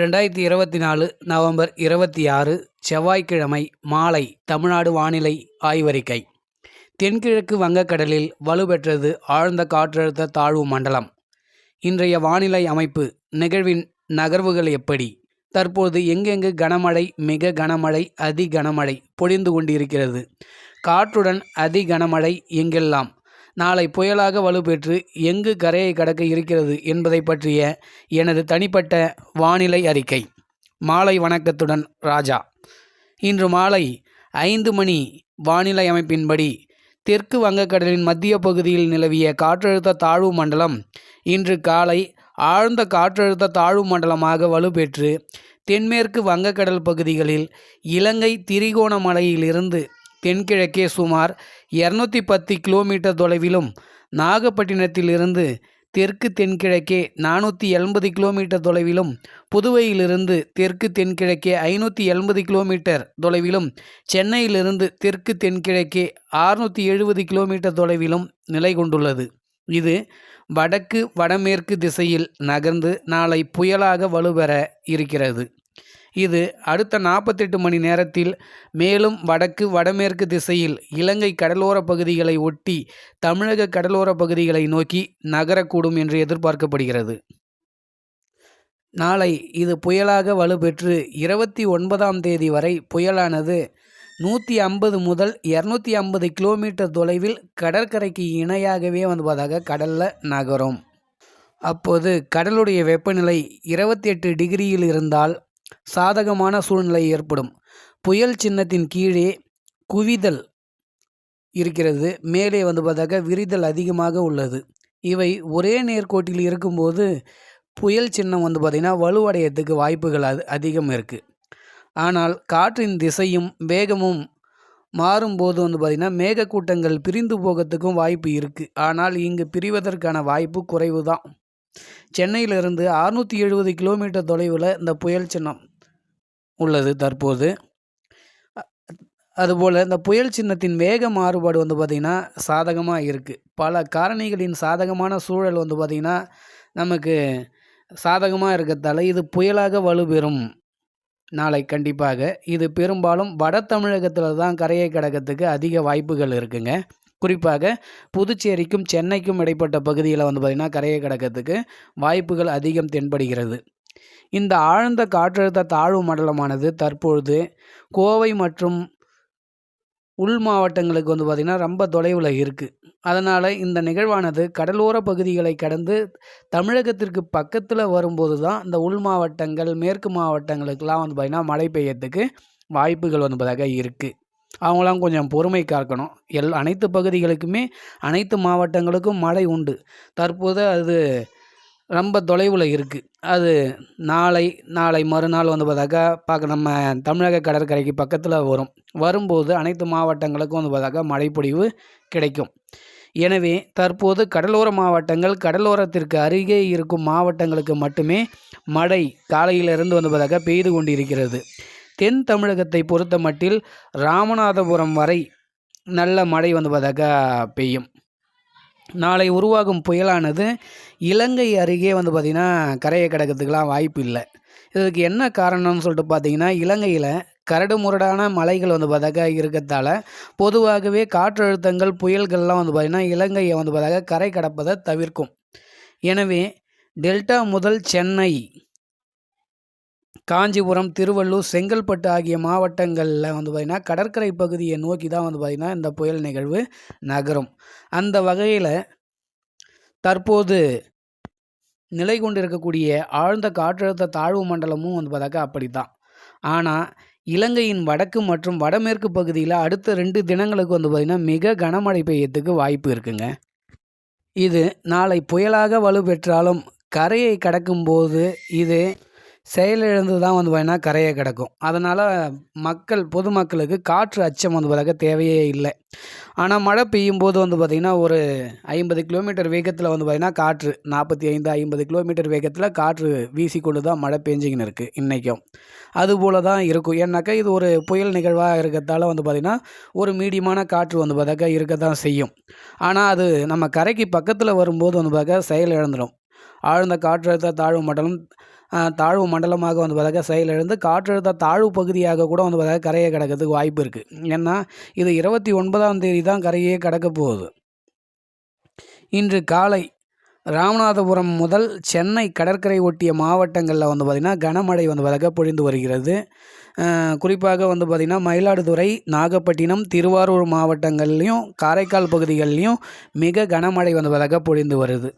ரெண்டாயிரத்தி இருபத்தி நாலு நவம்பர் இருபத்தி ஆறு செவ்வாய்க்கிழமை மாலை தமிழ்நாடு வானிலை ஆய்வறிக்கை. தென்கிழக்கு வங்கக்கடலில் வலுப்பெற்றது ஆழ்ந்த காற்றழுத்த தாழ்வு மண்டலம். இன்றைய வானிலை அமைப்பு நிகழ்வின் நகர்வுகள் எப்படி? தற்போது எங்கெங்கு கனமழை மிக கனமழை அதி கனமழை பொழிந்து கொண்டிருக்கிறது? காற்றுடன் அதி கனமழை எங்கெல்லாம்? நாளை புயலாக வலுப்பெற்று எங்கு கரையை கடக்க இருக்கிறது என்பதை பற்றிய எனது தனிப்பட்ட வானிலை அறிக்கை. மாலை வணக்கத்துடன் ராஜா. இன்று மாலை ஐந்து மணி வானிலை அமைப்பின்படி தெற்கு வங்கக்கடலின் மத்திய பகுதியில் நிலவிய காற்றழுத்த தாழ்வு மண்டலம் இன்று காலை ஆழ்ந்த காற்றழுத்த தாழ்வு மண்டலமாக வலுப்பெற்று தென்மேற்கு வங்கக்கடல் பகுதிகளில் இலங்கை திரிகோணமலையிலிருந்து தென்கிழக்கே சுமார் இரநூத்தி பத்து கிலோமீட்டர் தொலைவிலும் நாகப்பட்டினத்திலிருந்து தெற்கு தென்கிழக்கே நானூற்றி எண்பது கிலோமீட்டர் தொலைவிலும் புதுவையிலிருந்து தெற்கு தென்கிழக்கே ஐநூற்றி எண்பது கிலோமீட்டர் தொலைவிலும் சென்னையிலிருந்து தெற்கு தென்கிழக்கே ஆறுநூற்றி எழுபது கிலோமீட்டர் தொலைவிலும் நிலை கொண்டுள்ளது. இது வடக்கு வடமேற்கு திசையில் நகர்ந்து நாளை புயலாக வலுப்பெற இருக்கிறது. இது அடுத்த நாற்பத்தெட்டு மணி நேரத்தில் மேலும் வடக்கு வடமேற்கு திசையில் இலங்கை கடலோர பகுதிகளை ஒட்டி தமிழக கடலோர பகுதிகளை நோக்கி நகரக்கூடும் என்று எதிர்பார்க்கப்படுகிறது. நாளை இது புயலாக வலுப்பெற்று இருபத்தி ஒன்பதாம் தேதி வரை புயலானது நூற்றி ஐம்பது முதல் இரநூத்தி ஐம்பது கிலோமீட்டர் தொலைவில் கடற்கரைக்கு இணையாகவே வந்துவதாக கடலில் நகரும். அப்போது கடலுடைய வெப்பநிலை இருபத்தி எட்டு டிகிரியில் இருந்தால் சாதகமான சூழ்நிலை ஏற்படும். புயல் சின்னத்தின் கீழே குவிதல் இருக்கிறது. மேலே வந்து பார்த்தாக்க விரிதல் அதிகமாக உள்ளது. இவை ஒரே நேர்கோட்டில் இருக்கும்போது புயல் சின்னம் வந்து பார்த்திங்கன்னா வலுவடையத்துக்கு வாய்ப்புகள் அது அதிகம் இருக்குது ஆனால் காற்றின் திசையும் வேகமும் மாறும்போது வந்து பார்த்திங்கன்னா மேகக்கூட்டங்கள் பிரிந்து போகிறதுக்கும் வாய்ப்பு இருக்குது ஆனால் இங்கு பிரிவதற்கான வாய்ப்பு குறைவு தான் சென்னையிலிருந்து அறுநூற்றி எழுபது கிலோமீட்டர் தொலைவில் இந்த புயல் சின்னம் உள்ளது தற்போது. அதுபோல் இந்த புயல் சின்னத்தின் வேக மாறுபாடு வந்து பார்த்திங்கன்னா சாதகமாக இருக்குது பல காரணிகளின் சாதகமான சூழல் வந்து பார்த்திங்கன்னா நமக்கு சாதகமாக இருக்கிறதால இது புயலாக வலுப்பெறும் நாளை கண்டிப்பாக. இது பெரும்பாலும் வட தமிழகத்தில் தான் கரையை கடக்கிறதுக்கு அதிக வாய்ப்புகள் இருக்குங்க. குறிப்பாக புதுச்சேரிக்கும் சென்னைக்கும் இடைப்பட்ட பகுதியில் வந்து பார்த்திங்கன்னா கரையை கடக்கிறதுக்கு வாய்ப்புகள் அதிகம் தென்படுகிறது. இந்த ஆழ்ந்த காற்றழுத்த தாழ்வு மண்டலமானது தற்பொழுது கோவை மற்றும் உள் மாவட்டங்களுக்கு வந்து பார்த்திங்கன்னா ரொம்ப தொலைவில் இருக்குது அதனால் இந்த நிகழ்வானது கடலோர பகுதிகளை கடந்து தமிழகத்திற்கு பக்கத்தில் வரும்போது தான் இந்த உள் மாவட்டங்கள் மேற்கு மாவட்டங்களுக்கெல்லாம் வந்து பார்த்திங்கன்னா மழை பெய்யறதுக்கு வாய்ப்புகள் வந்து இருக்குது அவங்களாம் கொஞ்சம் பொறுமை காக்கணும். எல் அனைத்து பகுதிகளுக்குமே அனைத்து மாவட்டங்களுக்கும் மழை உண்டு. தற்போது அது ரொம்ப தொலைவில் இருக்குது அது நாளை நாளை மறுநாள் வந்து பார்த்தாக்கா பார்க்க நம்ம தமிழக கடற்கரைக்கு பக்கத்தில் வரும். வரும்போது அனைத்து மாவட்டங்களுக்கும் வந்து பார்த்தாக்கா மழைப்பொழிவு கிடைக்கும். எனவே தற்போது கடலோர மாவட்டங்கள் கடலோரத்திற்கு அருகே இருக்கும் மாவட்டங்களுக்கு மட்டுமே மழை காலையிலிருந்து வந்து பார்த்தாக்கா பெய்து கொண்டிருக்கிறது. தென் தமிழகத்தை பொறுத்த மட்டில் ராமநாதபுரம் வரை நல்ல மழை வந்து பார்த்தாக்கா பெய்யும். நாளை உருவாகும் புயலானது இலங்கை அருகே வந்து பார்த்திங்கன்னா கரையை கடக்கிறதுக்கெலாம் வாய்ப்பு இல்லை. இதுக்கு என்ன காரணம்னு சொல்லிட்டு பார்த்தீங்கன்னா இலங்கையில் கரடு முரடான மலைகள் வந்து பார்த்தாக்கா இருக்கிறதால பொதுவாகவே காற்றழுத்தங்கள் புயல்கள்லாம் வந்து பார்த்திங்கன்னா இலங்கையை வந்து பார்த்தாக்கா கரை கடப்பதை தவிர்க்கும். எனவே டெல்டா முதல் சென்னை காஞ்சிபுரம் திருவள்ளூர் செங்கல்பட்டு ஆகிய மாவட்டங்களில் வந்து பார்த்திங்கன்னா கடற்கரை பகுதியை நோக்கி தான் வந்து பார்த்திங்கன்னா இந்த புயல் நிகழ்வு நகரும். அந்த வகையில் தற்போது நிலை கொண்டிருக்கக்கூடிய ஆழ்ந்த காற்றழுத்த தாழ்வு மண்டலமும் வந்து பார்த்தாக்கா அப்படி தான் ஆனால் இலங்கையின் வடக்கு மற்றும் வடமேற்கு பகுதியில் அடுத்த ரெண்டு தினங்களுக்கு வந்து பார்த்திங்கன்னா மிக கனமழை பெய்யறதுக்கு வாய்ப்பு இருக்குங்க. இது நாளை புயலாக வலுப்பெற்றாலும் கரையை கடக்கும்போது இது செயலிழந்து தான் வந்து பார்த்தீங்கன்னா கரையை கிடக்கும். அதனால் மக்கள் பொதுமக்களுக்கு காற்று அச்சம் வந்து பார்த்தாக்க தேவையே இல்லை. ஆனால் மழை பெய்யும் போது வந்து பார்த்திங்கன்னா ஒரு ஐம்பது கிலோமீட்டர் வேகத்தில் வந்து பார்த்திங்கன்னா காற்று நாற்பத்தி ஐந்து ஐம்பது கிலோமீட்டர் வேகத்தில் காற்று வீசிக்கொண்டு தான் மழை பெஞ்சிக்கின்னு இருக்குது இன்றைக்கும் அதுபோல் தான் இருக்கும். ஏன்னாக்கா இது ஒரு புயல் நிகழ்வாக இருக்கிறதால வந்து பார்த்திங்கன்னா ஒரு மீடியமான காற்று வந்து பார்த்தாக்கா இருக்க தான் செய்யும். ஆனால் அது நம்ம கரைக்கு பக்கத்தில் வரும்போது வந்து பார்க்க செயல் இழந்துடும் ஆழ்ந்த காற்றழுத்த தாழ்வு மண்டலம் தாழ்வு மண்டலமாக வந்து பார்த்தாக்கா செயலிழந்து காற்றழுத்த தாழ்வு பகுதியாக கூட வந்து பார்த்தா கரையை கடக்கிறதுக்கு வாய்ப்பு இருக்குது ஏன்னா இது இருபத்தி ஒன்பதாம் தேதி தான் கரையே கடக்க போகுது. இன்று காலை ராமநாதபுரம் முதல் சென்னை கடற்கரை ஒட்டிய மாவட்டங்களில் வந்து பார்த்திங்கன்னா கனமழை வந்து விலக பொழிந்து வருகிறது. குறிப்பாக வந்து பார்த்திங்கன்னா மயிலாடுதுறை நாகப்பட்டினம் திருவாரூர் மாவட்டங்கள்லேயும் காரைக்கால் பகுதிகள்லேயும் மிக கனமழை வந்து விலக பொழிந்து வருது.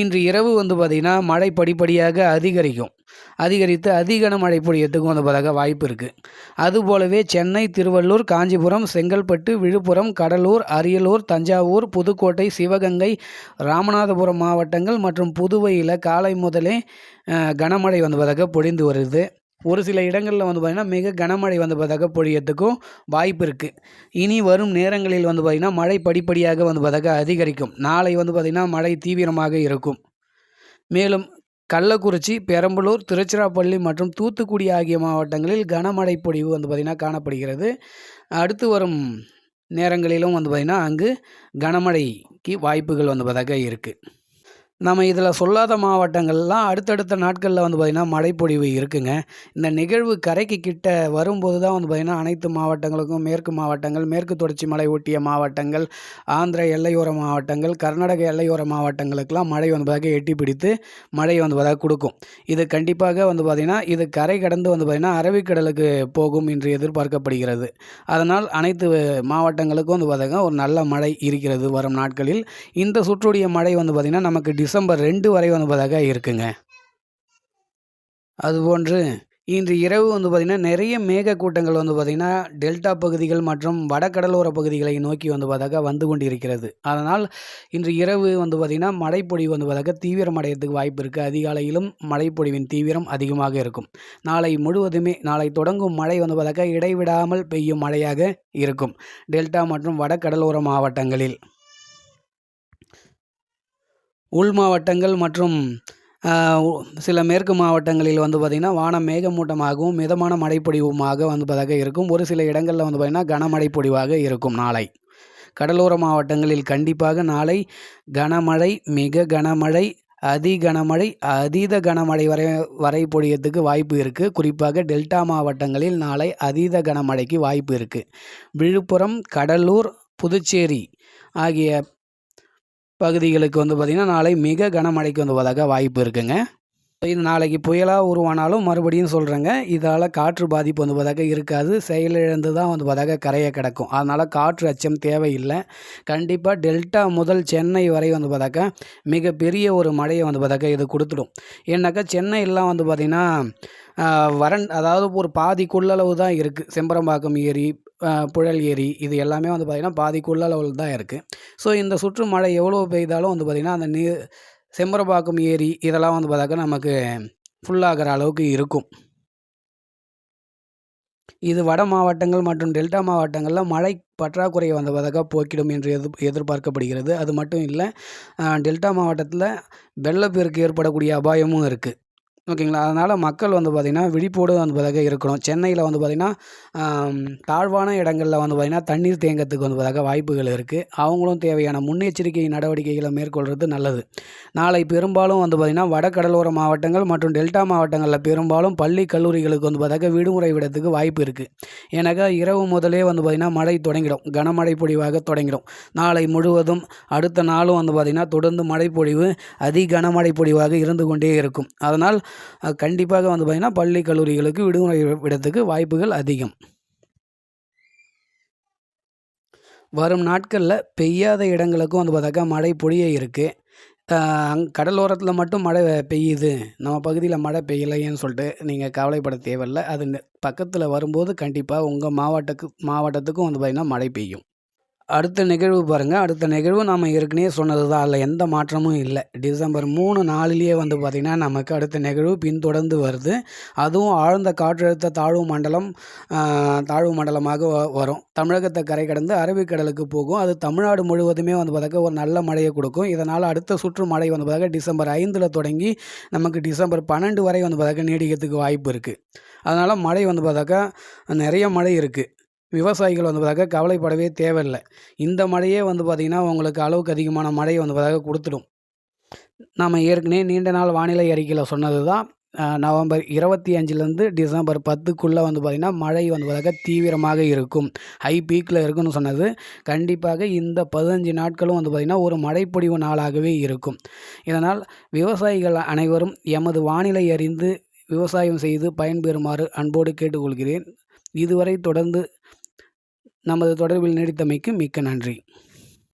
இன்று இரவு வந்து பார்த்திங்கன்னா மழை படிப்படியாக அதிகரிக்கும். அதிகரித்து அதிக கனமழை பொழியத்துக்கும் வந்து பார்த்தாக்கா வாய்ப்பு இருக்குது அதுபோலவே சென்னை திருவள்ளூர் காஞ்சிபுரம் செங்கல்பட்டு விழுப்புரம் கடலூர் அரியலூர் தஞ்சாவூர் புதுக்கோட்டை சிவகங்கை ராமநாதபுரம் மாவட்டங்கள் மற்றும் புதுவையில் காலை முதலே கனமழை வந்து பொழிந்து வருது. ஒரு சில இடங்களில் வந்து பார்த்திங்கன்னா மிக கனமழை வந்து பார்த்தாக்க பொழியத்துக்கும் வாய்ப்பு இருக்குது இனி வரும் நேரங்களில் வந்து பார்த்திங்கன்னா மழை படிப்படியாக வந்து பார்த்தாக்க அதிகரிக்கும். நாளை வந்து பார்த்திங்கன்னா மழை தீவிரமாக இருக்கும். மேலும் கள்ளக்குறிச்சி பெரம்பலூர் திருச்சிராப்பள்ளி மற்றும் தூத்துக்குடி ஆகிய மாவட்டங்களில் கனமழை பொழிவு வந்து பார்த்திங்கன்னா காணப்படுகிறது. அடுத்து வரும் நேரங்களிலும் வந்து பார்த்திங்கன்னா அங்கு கனமழைக்கு வாய்ப்புகள் வந்து பார்த்தாக்க இருக்குது நம்ம இதில் சொல்லாத மாவட்டங்கள்லாம் அடுத்தடுத்த நாட்களில் வந்து பார்த்திங்கன்னா மழைப்பொழிவு இருக்குங்க. இந்த நிகழ்வு கரைக்கு கிட்ட வரும்போது தான் வந்து பார்த்திங்கன்னா அனைத்து மாவட்டங்களுக்கும் மேற்கு மாவட்டங்கள் மேற்கு தொடர்ச்சி மலை ஒட்டிய மாவட்டங்கள் ஆந்திர எல்லையோர மாவட்டங்கள் கர்நாடக எல்லையோர மாவட்டங்களுக்கெல்லாம் மழை வந்து பார்க்க எட்டி பிடித்து மழை வந்து பார்த்தாக்க கொடுக்கும். இது கண்டிப்பாக வந்து பார்த்திங்கன்னா இது கரை கடந்து வந்து பார்த்திங்கன்னா அரபிக்கடலுக்கு போகும் என்று எதிர்பார்க்கப்படுகிறது. அதனால் அனைத்து மாவட்டங்களுக்கும் வந்து பார்த்திங்கன்னா ஒரு நல்ல மழை இருக்கிறது வரும் நாட்களில். இந்த சுற்றுடைய மழை வந்து பார்த்திங்கன்னா நமக்கு டிஸ் டிசம்பர் ரெண்டு வரை வந்து பார்த்தாக்கா இருக்குங்க. அதுபோன்று இன்று இரவு வந்து பார்த்திங்கன்னா நிறைய மேகக்கூட்டங்கள் வந்து பார்த்திங்கன்னா டெல்டா பகுதிகள் மற்றும் வடகடலோர பகுதிகளை நோக்கி வந்து பார்த்தாக்கா வந்து கொண்டிருக்கிறது. அதனால் இன்று இரவு வந்து பார்த்திங்கன்னா மழைப்பொழிவு வந்து பார்த்தாக்கா தீவிரமடைகிறதுக்கு வாய்ப்பு இருக்குது அதிகாலையிலும் மழைப்பொழிவின் தீவிரம் அதிகமாக இருக்கும். நாளை முழுவதுமே நாளை தொடங்கும் மழை வந்து பார்த்தாக்கா இடைவிடாமல் பெய்யும் மழையாக இருக்கும். டெல்டா மற்றும் வடகடலோர மாவட்டங்களில். உள் மாவட்டங்கள் மற்றும் சில மேற்கு மாவட்டங்களில் வந்து பார்த்திங்கன்னா வானம் மேகமூட்டமாகவும் மிதமான மழைப்பொடிவுமாக வந்து இருக்கும். ஒரு சில இடங்களில் வந்து பார்த்திங்கன்னா கனமழை பொடிவாக இருக்கும் நாளை. கடலோர மாவட்டங்களில் கண்டிப்பாக நாளை கனமழை மிக கனமழை அதி கனமழை அதீத கனமழை வரை வரை பொழியத்துக்கு வாய்ப்பு இருக்குது குறிப்பாக டெல்டா மாவட்டங்களில் நாளை அதீத கனமழைக்கு வாய்ப்பு இருக்குது விழுப்புரம் கடலூர் புதுச்சேரி ஆகிய பகுதிகளுக்கு வந்து பார்த்திங்கன்னா நாளை மிக கனமழைக்கு வந்து பார்த்தாக்கா வாய்ப்பு இருக்குங்க. இது நாளைக்கு புயலாக உருவானாலும் மறுபடியும் சொல்கிறேங்க இதால் காற்று பாதிப்பு வந்து பார்த்தாக்கா இருக்காது. செயலிழந்து தான் வந்து பார்த்தாக்க கரையை கிடக்கும். அதனால் காற்று அச்சம் தேவையில்லை. கண்டிப்பாக டெல்டா முதல் சென்னை வரை வந்து பார்த்தாக்கா மிகப்பெரிய ஒரு மழையை வந்து பார்த்தாக்கா இது கொடுத்துடும். ஏன்னாக்கா சென்னையெல்லாம் வந்து பார்த்திங்கன்னா வறண் அதாவது ஒரு பாதி கொள்ளளவு தான் இருக்குது செம்பரம்பாக்கம் ஏரி புழல் ஏரி இது எல்லாமே வந்து பார்த்திங்கன்னா பாதிக்குள்ள அளவில் தான் இருக்குது ஸோ இந்த சுற்று மழை எவ்வளோ பெய்தாலும் வந்து பார்த்திங்கன்னா அந்த நீர் செம்பரப்பாக்கம் ஏரி இதெல்லாம் வந்து பார்த்தாக்கா நமக்கு ஃபுல்லாகிற அளவுக்கு இருக்கும். இது வட மாவட்டங்கள் மற்றும் டெல்டா மாவட்டங்களில் மழை பற்றாக்குறையை வந்து பார்த்தாக்கா போக்கிடும் என்று எதிர் எதிர்பார்க்கப்படுகிறது. அது மட்டும் இல்லை டெல்டா மாவட்டத்தில் வெள்ளப்பெருக்கு ஏற்படக்கூடிய அபாயமும் இருக்குது ஓகேங்களா? அதனால் மக்கள் வந்து பார்த்திங்கன்னா விழிப்போடு வந்து பார்த்தாக்கா இருக்கணும். சென்னையில் வந்து பார்த்திங்கன்னா தாழ்வான இடங்களில் வந்து பார்த்திங்கன்னா தண்ணீர் தேங்கத்துக்கு வந்து பார்த்தாக்கா வாய்ப்புகள் இருக்குது அவங்களும் தேவையான முன்னெச்சரிக்கை நடவடிக்கைகளை மேற்கொள்கிறது நல்லது. நாளை பெரும்பாலும் வந்து பார்த்திங்கன்னா வடகடலோர மாவட்டங்கள் மற்றும் டெல்டா மாவட்டங்களில் பெரும்பாலும் பள்ளி கல்லூரிகளுக்கு வந்து பார்த்தாக்க விடுமுறை விடத்துக்கு வாய்ப்பு இருக்குது ஏன்னாக்கா இரவு முதலே வந்து பார்த்திங்கன்னா மழை தொடங்கிடும். கனமழை பொழிவாக தொடங்கிடும். நாளை முழுவதும் அடுத்த நாளும் வந்து பார்த்திங்கன்னா தொடர்ந்து மழை பொழிவு அதி கனமழை பொழிவாக இருந்து கொண்டே இருக்கும். அதனால் கண்டிப்பாக வந்து பார்த்திங்கன்னா பள்ளி கல்லூரிகளுக்கு விடுமுறை விடத்துக்கு வாய்ப்புகள் அதிகம். வரும் நாட்களில் பெய்யாத இடங்களுக்கும் வந்து பார்த்தாக்கா மழை பொழிய இருக்குது அங் கடலோரத்தில் மட்டும் மழை பெய்யுது. நம்ம பகுதியில் மழை பெய்யலைன்னு சொல்லிட்டு நீங்கள் கவலைப்பட தேவையில்ல. அது பக்கத்தில் வரும்போது கண்டிப்பாக உங்கள் மாவட்டக்கு மாவட்டத்துக்கும் வந்து பார்த்திங்கன்னா மழை பெய்யும். அடுத்த நிகழ்வு பாருங்கள் அடுத்த நிகழ்வு நம்ம ஏற்கனவே சொன்னது தான் அதில் எந்த மாற்றமும் இல்லை. டிசம்பர் மூணு நாலுலேயே வந்து பார்த்திங்கன்னா நமக்கு அடுத்த நிகழ்வு பின்தொடர்ந்து வருது. அதுவும் ஆழ்ந்த காற்றழுத்த தாழ்வு மண்டலம் தாழ்வு மண்டலமாக வரும். தமிழகத்தை கரை கடந்து அரபிக்கடலுக்கு போகும். அது தமிழ்நாடு முழுவதுமே வந்து பார்த்தாக்க ஒரு நல்ல மழையை கொடுக்கும். இதனால் அடுத்த சுற்று மழை வந்து பார்த்தாக்க டிசம்பர் ஐந்தில் தொடங்கி நமக்கு டிசம்பர் பன்னெண்டு வரை வந்து பார்த்தாக்க நீடிக்கிறதுக்கு வாய்ப்பு இருக்குது அதனால் மழை வந்து பார்த்தாக்கா நிறைய மழை இருக்குது விவசாயிகள் வந்து பார்த்தாக்கா கவலைப்படவே தேவையில்லை. இந்த மழையே வந்து பார்த்திங்கன்னா உங்களுக்கு அளவுக்கு அதிகமான மழையை வந்து பார்த்தாக்கா கொடுத்துடும். நாம் ஏற்கனவே நீண்ட நாள் வானிலை அறிக்கையில் சொன்னது தான் நவம்பர் இருபத்தி அஞ்சுலேருந்து டிசம்பர் பத்துக்குள்ளே வந்து பார்த்திங்கன்னா மழை வந்து பார்த்தாக்கா தீவிரமாக இருக்கும். ஹை பீக்கில் இருக்குன்னு சொன்னது. கண்டிப்பாக இந்த பதினஞ்சு நாட்களும் வந்து பார்த்திங்கன்னா ஒரு மழைப்பொழிவு நாளாகவே இருக்கும். இதனால் விவசாயிகள் அனைவரும் எமது வானிலை அறிந்து விவசாயம் செய்து பயன்பெறுமாறு அன்போடு கேட்டுக்கொள்கிறேன். இதுவரை தொடர்ந்து நமது தொடர்பில் நீடித்தமைக்கு மிக்க நன்றி.